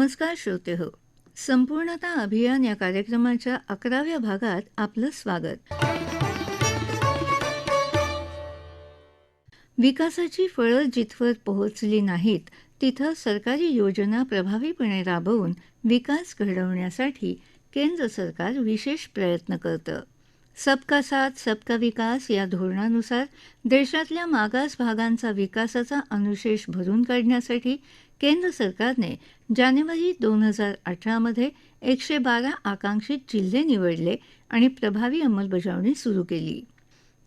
नमस्कार श्रोते हो. संपूर्णता अभियान या कार्यक्रमाच्या अकराव्या भागात आपलं स्वागत. विकासाची फळं जिथवर पोहोचली नाहीत तिथं सरकारी योजना प्रभावीपणे राबवून विकास घडवण्यासाठी केंद्र सरकार विशेष प्रयत्न करतं. सबका साथ सबका विकास या धोरणानुसार देशातल्या मागास भागांचा विकासाचा अनुशेष भरून काढण्यासाठी केंद्र सरकारने जानेवारी दोन हजार अठरामध्ये एकशे बारा आकांक्षित जिल्हे निवडले आणि प्रभावी अंमलबजावणी सुरू केली.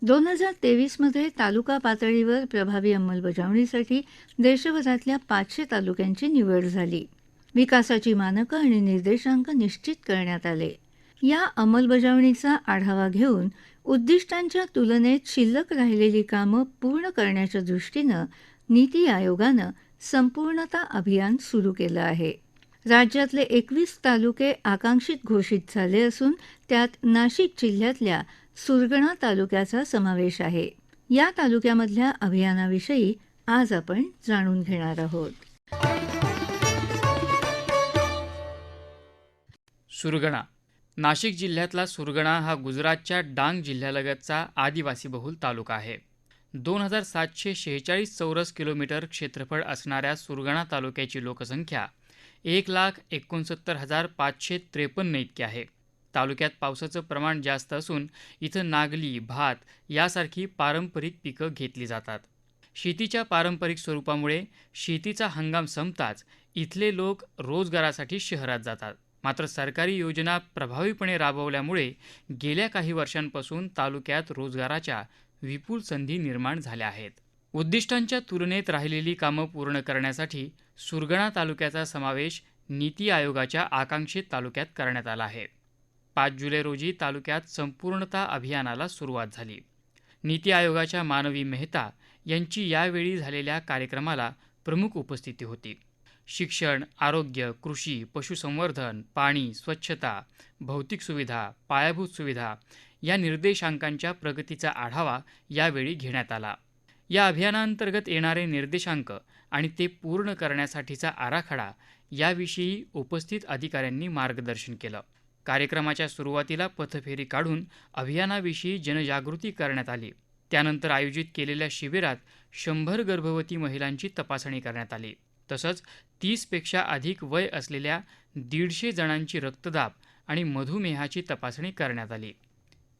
दोन हजार तेवीसमध्ये तालुका पातळीवर प्रभावी अंमलबजावणीसाठी देशभरातल्या पाचशे तालुक्यांची निवड झाली. विकासाची मानकं आणि निर्देशांक निश्चित करण्यात आले. या अंमलबजावणीचा आढावा घेऊन उद्दिष्टांच्या तुलनेत शिल्लक राहिलेली कामं पूर्ण करण्याच्या दृष्टीनं नीती आयोगानं संपूर्णता अभियान सुरू केलं आहे. राज्यातले एकवीस तालुके आकांक्षित घोषित झाले असून त्यात नाशिक जिल्ह्यातल्या सुरगणा तालुक्याचा समावेश आहे. या तालुक्यामधल्या अभियानाविषयी आज आपण जाणून घेणार आहोत. सुरगणा. नाशिक जिल्ह्यातला सुरगणा हा गुजरातच्या डांग जिल्ह्यालगतचा आदिवासी बहुल तालुका आहे. दोन हजार सातशे शेहेचाळीस चौरस किलोमीटर क्षेत्रफळ असणाऱ्या सुरगाणा तालुक्याची लोकसंख्या एक लाख एकोणसत्तर हजार पाचशे त्रेपन्न इतकी आहे. तालुक्यात पावसाचं प्रमाण जास्त असून इथं नागली भात यासारखी पारंपरिक पिकं घेतली जातात. शेतीच्या पारंपरिक स्वरूपामुळे शेतीचा हंगाम संपताच इथले लोक रोजगारासाठी शहरात जातात. मात्र सरकारी योजना प्रभावीपणे राबवल्यामुळे गेल्या काही वर्षांपासून तालुक्यात रोजगाराच्या विपुल संधी निर्माण झाल्या आहेत. उद्दिष्टांच्या तुलनेत राहिलेली कामं पूर्ण करण्यासाठी सुरगणा तालुक्याचा समावेश नीती आयोगाच्या आकांक्षित तालुक्यात करण्यात आला आहे. पाच जुलै रोजी तालुक्यात संपूर्णता अभियानाला सुरुवात झाली. नीती आयोगाच्या मानवी मेहता यांची यावेळी झालेल्या कार्यक्रमाला प्रमुख उपस्थिती होती. शिक्षण आरोग्य कृषी पशुसंवर्धन पाणी स्वच्छता भौतिक सुविधा पायाभूत सुविधा या निर्देशांकांच्या प्रगतीचा आढावा यावेळी घेण्यात आला. या अभियानांतर्गत येणारे निर्देशांक आणि ते पूर्ण करण्यासाठीचा आराखडा याविषयी उपस्थित अधिकाऱ्यांनी मार्गदर्शन केलं. कार्यक्रमाच्या सुरुवातीला पथफेरी काढून अभियानाविषयी जनजागृती करण्यात आली. त्यानंतर आयोजित केलेल्या शिबिरात शंभर गर्भवती महिलांची तपासणी करण्यात आली. तसंच तीसपेक्षा अधिक वय असलेल्या दीडशे जणांची रक्तदाब आणि मधुमेहाची तपासणी करण्यात आली.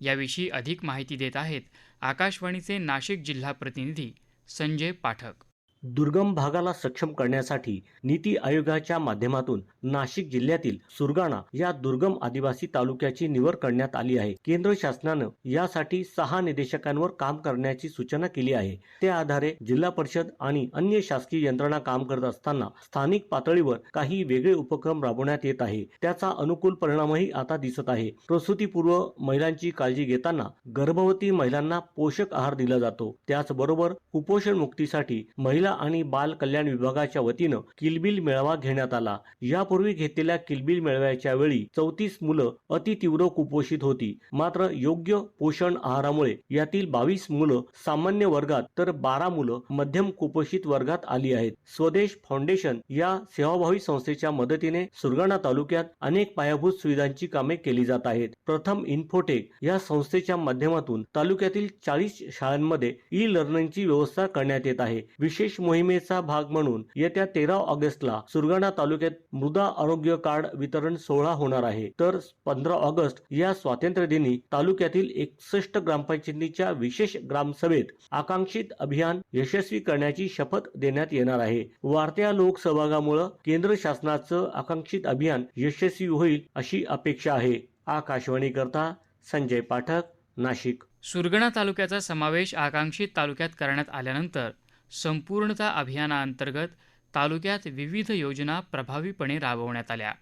याविषयी अधिक माहिती देत आहेत आकाशवाणीचे नाशिक जिल्हा प्रतिनिधी संजय पाठक. दुर्गम भागाला सक्षम करण्यासाठी नीती आयोगाच्या माध्यमातून नाशिक जिल्ह्यातील सुरगाणा या दुर्गम आदिवासी तालुक्याची निवड करण्यात आली आहे. केंद्र शासनानं यासाठी सहा निदेशकांवर काम करण्याची सूचना केली आहे. त्या आधारे जिल्हा परिषद आणि अन्य शासकीय यंत्रणा काम करत असताना स्थानिक पातळीवर काही वेगळे उपक्रम राबवण्यात येत आहे. त्याचा अनुकूल परिणामही आता दिसत आहे. प्रसूतीपूर्व महिलांची काळजी घेताना गर्भवती महिलांना पोषक आहार दिला जातो. त्याचबरोबर कुपोषण मुक्तीसाठी महिला आणि बाल कल्याण विभागाच्या वतीनं किलबिल मेळावा घेण्यात आला. यापूर्वी घेतलेल्या किलबिल मेळाव्याच्या वेळी चौतीस मुलं अतितीव्र कुपोषित होती. मात्र योग्य पोषण आहारामुळे यातील बावीस मुलं सामान्य वर्गात तर बारा मुलं मध्यम कुपोषित वर्गात आली आहेत. स्वदेश फाउंडेशन या सेवाभावी संस्थेच्या मदतीने सुरगाणा तालुक्यात अनेक पायाभूत सुविधांची कामे केली जात आहेत. प्रथम इन्फोटेक या संस्थेच्या माध्यमातून तालुक्यातील चाळीस शाळांमध्ये ई लर्निंगची व्यवस्था करण्यात येत आहे. विशेष मोहिमेचा भाग म्हणून येत्या तेरा ऑगस्टला सुरगाणा तालुक्यात मृदा आरोग्य कार्ड वितरण सोहळा होणार आहे. तर पंधरा ऑगस्ट या स्वातंत्र्य दिनी तालुक्यातील एकसष्ट ग्रामपंचायतीच्या विशेष ग्रामसभेत आकांक्षित अभियान यशस्वी करण्याची शपथ देण्यात येणार आहे. वाढत्या लोकसहभागामुळे केंद्र शासनाचं आकांक्षित अभियान यशस्वी होईल अशी अपेक्षा आहे. आकाशवाणी करता संजय पाठक नाशिक. सुरगणा तालुक्याचा समावेश आकांक्षित तालुक्यात करण्यात आल्यानंतर संपूर्णता अभियानाअंतर्गत तालुक्यात विविध योजना प्रभावीपणे राबवण्यात आल्या.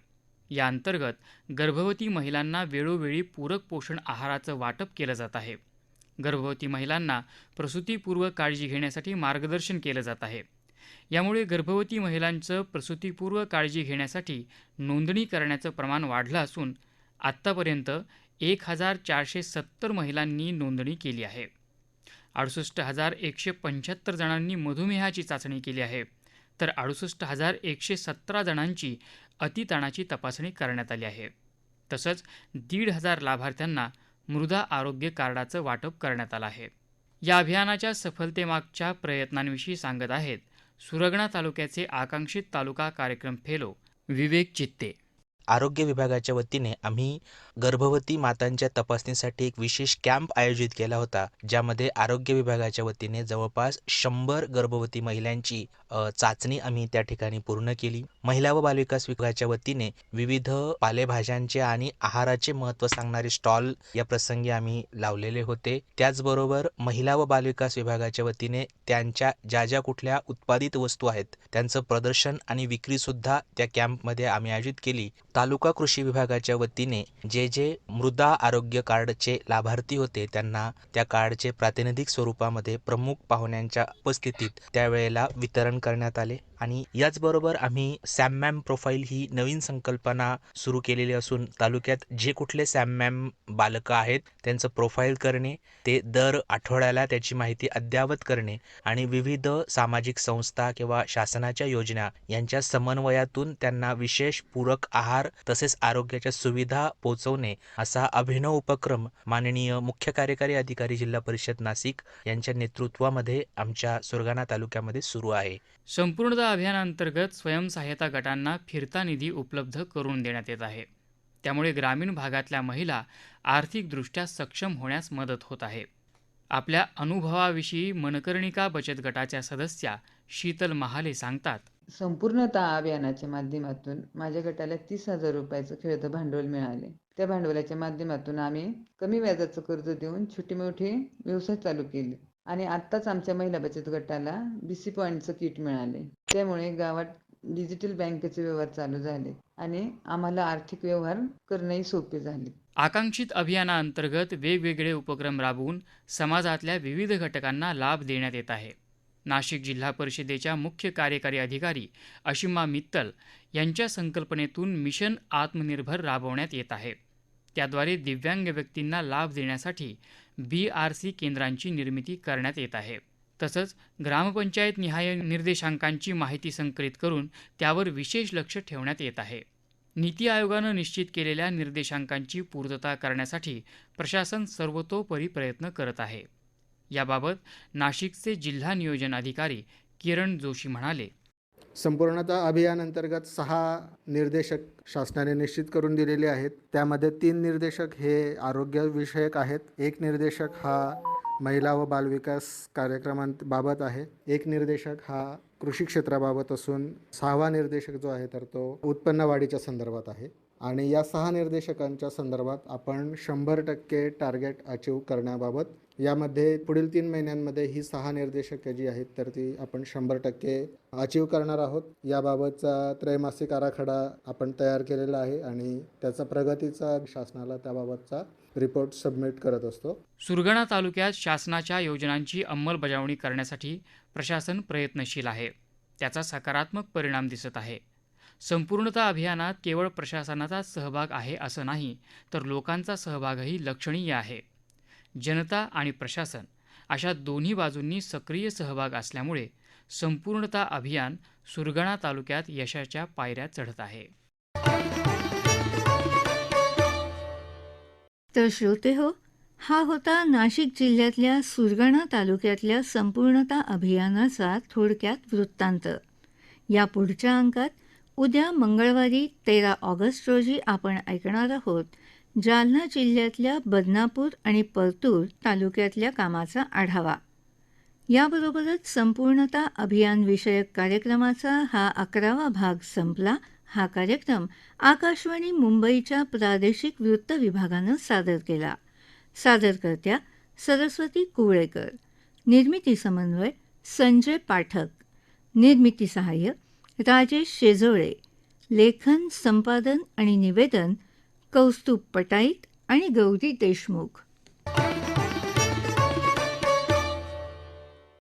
या अंतर्गत गर्भवती महिलांना वेळोवेळी पूरक पोषण आहाराचं वाटप केलं जात आहे. गर्भवती महिलांना प्रसूतीपूर्व काळजी घेण्यासाठी मार्गदर्शन केलं जात आहे. यामुळे गर्भवती महिलांचं प्रसूतीपूर्व काळजी घेण्यासाठी नोंदणी करण्याचं प्रमाण वाढलं असून आत्तापर्यंत एक हजार चारशे सत्तर महिलांनी नोंदणी केली आहे. अडुसष्ट हजार एकशे पंच्याहत्तर जणांनी मधुमेहाची चाचणी केली आहे. तर अडुसष्ट हजार एकशे सतरा जणांची अतिताणाची तपासणी करण्यात आली आहे. तसंच दीड हजार लाभार्थ्यांना मृदा आरोग्य कार्डाचं वाटप करण्यात आलं आहे. या अभियानाच्या सफलतेमागच्या प्रयत्नांविषयी सांगत आहेत सुरगणा तालुक्याचे आकांक्षित तालुका कार्यक्रम फेलो विवेक चित्ते. आरोग्य विभागाच्या वतीने आम्ही गर्भवती मातांच्या तपासणीसाठी एक विशेष कॅम्प आयोजित केला होता ज्यामध्ये आरोग्य विभागाच्या वतीने जवळपास शंभर गर्भवती महिलांची चाचणी आम्ही त्या ठिकाणी पूर्ण केली. महिला व बालविकास विभागाच्या वतीने विविध पालेभाज्यांचे आणि आहाराचे महत्त्व सांगणारे स्टॉल या प्रसंगी आम्ही लावलेले होते. त्याचबरोबर महिला व बालविकास विभागाच्या वतीने त्यांच्या ज्या ज्या कुठल्या उत्पादित वस्तू आहेत त्यांचं प्रदर्शन आणि विक्री सुद्धा त्या कॅम्पमध्ये आम्ही आयोजित केली. तालुका कृषी विभागाच्या वतीने जे जे मृदा आरोग्य कार्डचे लाभार्थी होते त्यांना त्या कार्डचे प्रातिनिधिक स्वरूपामध्ये प्रमुख पाहुण्यांच्या उपस्थितीत त्यावेळेला वितरण करण्यात आले. आणि याचबरोबर आम्ही सॅम मॅम प्रोफाईल ही नवीन संकल्पना सुरू केलेली असून तालुक्यात जे कुठले सॅम मॅम बालकं आहेत त्यांचं प्रोफाईल करणे ते दर आठवड्याला त्याची माहिती अद्ययावत करणे आणि विविध सामाजिक संस्था किंवा शासनाच्या योजना यांच्या समन्वयातून त्यांना विशेष पूरक आहार तसेच आरोग्याच्या सुविधा पोहोचवणे असा अभिनव उपक्रम माननीय मुख्य कार्यकारी अधिकारी जिल्हा परिषद नाशिक यांच्या नेतृत्वामध्ये आमच्या सुरगाणा तालुक्यामध्ये सुरू आहे. संपूर्ण अभियानांतर्गत स्वयंसहाय्यता गटांना फिरता निधी उपलब्ध करून देण्यात येत आहे. त्यामुळे ग्रामीण भागातल्या महिला आर्थिकदृष्ट्या सक्षम होण्यास मदत होत आहे. आपल्या अनुभवाविषयी मनकर्णिका बचत गटाच्या सदस्या शीतल महाले सांगतात संपूर्णता अभियानाच्या माध्यमातून माझ्या गटाला तीस हजार रुपयाचं खेळतं भांडवल मिळाले. त्या भांडवलाच्या माध्यमातून आम्ही कमी व्याजाचं कर्ज देऊन छोटी मोठी व्यवसाय चालू केले. आणि आत्ताच आमच्या महिला बचत गटाला बी सी पॉईंटचं किट मिळाले. त्यामुळे गावात डिजिटल बँकेचे व्यवहार चालू झाले आणि आम्हाला आर्थिक व्यवहार करणेही सोपे झाले. आकांक्षित अभियानाअंतर्गत वेगवेगळे उपक्रम राबवून समाजातल्या विविध घटकांना लाभ देण्यात येत आहे. नाशिक जिल्हा परिषदेच्या मुख्य कार्यकारी अधिकारी अशिमा मित्तल यांच्या संकल्पनेतून मिशन आत्मनिर्भर राबवण्यात येत आहे. त्याद्वारे दिव्यांग व्यक्तींना लाभ देण्यासाठी बी आर सी केंद्रांची निर्मिती करण्यात येत आहे. तसंच ग्रामपंचायत निहाय निर्देशांकांची माहिती संकलित करून त्यावर विशेष लक्ष ठेवण्यात येत आहे. नीती आयोगानं निश्चित केलेल्या निर्देशांकांची पूर्तता करण्यासाठी प्रशासन सर्वतोपरी प्रयत्न करत आहे. याबाबत नाशिकचे जिल्हा नियोजन अधिकारी किरण जोशी म्हणाले संपूर्णता अभियान अंतर्गत सहा निर्देशक शासनाने निश्चित करून दिलेले आहेत. त्यामध्ये तीन निर्देशक हे आरोग्यविषयक आहेत. एक निर्देशक हा महिला व बालविकास कार्यक्रमांबाबत आहे. एक निर्देशक हा कृषी क्षेत्राबाबत असून सहावा निर्देशक जो आहे तर तो उत्पन्न वाढीच्या संदर्भात आहे. आणि या सहा निर्देशकांच्या संदर्भात आपण शंभर टक्के टार्गेट अचीव करण्याबाबत यामध्ये पुढील तीन महिन्यांमध्ये ही सहा निर्देशकं जी आहेत तर ती आपण शंभर टक्के अचीव करणार आहोत. याबाबतचा त्रैमासिक आराखडा आपण तयार केलेला आहे आणि त्याचा प्रगतीचा शासनाला त्याबाबतचा रिपोर्ट सबमिट करत असतो. सुरगाणा तालुक्यात शासनाच्या योजनांची अंमलबजावणी करण्यासाठी प्रशासन प्रयत्नशील आहे. त्याचा सकारात्मक परिणाम दिसत आहे. संपूर्णता अभियानात केवळ प्रशासनाचा सहभाग आहे असं नाही तर लोकांचा सहभागही लक्षणीय आहे. जनता आणि प्रशासन अशा दोन्ही बाजूंनी सक्रिय सहभाग असल्यामुळे संपूर्णता अभियान सुरगाणा तालुक्यात यशाच्या पायऱ्या चढत आहे. तर श्रोते हो हा होता नाशिक जिल्ह्यातल्या सुरगाणा तालुक्यातल्या संपूर्णता अभियानाचा थोडक्यात वृत्तांत. या पुढच्या अंकात उद्या मंगळवारी तेरा ऑगस्ट रोजी आपण ऐकणार आहोत जालना जिल्ह्यातल्या बदनापूर आणि परतूर तालुक्यातल्या कामाचा आढावा. याबरोबरच संपूर्णता अभियानविषयक कार्यक्रमाचा हा अकरावा भाग संपला. हा कार्यक्रम आकाशवाणी मुंबईच्या प्रादेशिक वृत्त विभागानं सादर केला. सादरकर्त्या सरस्वती कुवळेकर. निर्मिती समन्वय संजय पाठक. निर्मिती सहाय्य राजेश शेजोळे लेखन संपादन आणि निवेदन कौस्तुभ पटाईत आणि गौरी देशमुख.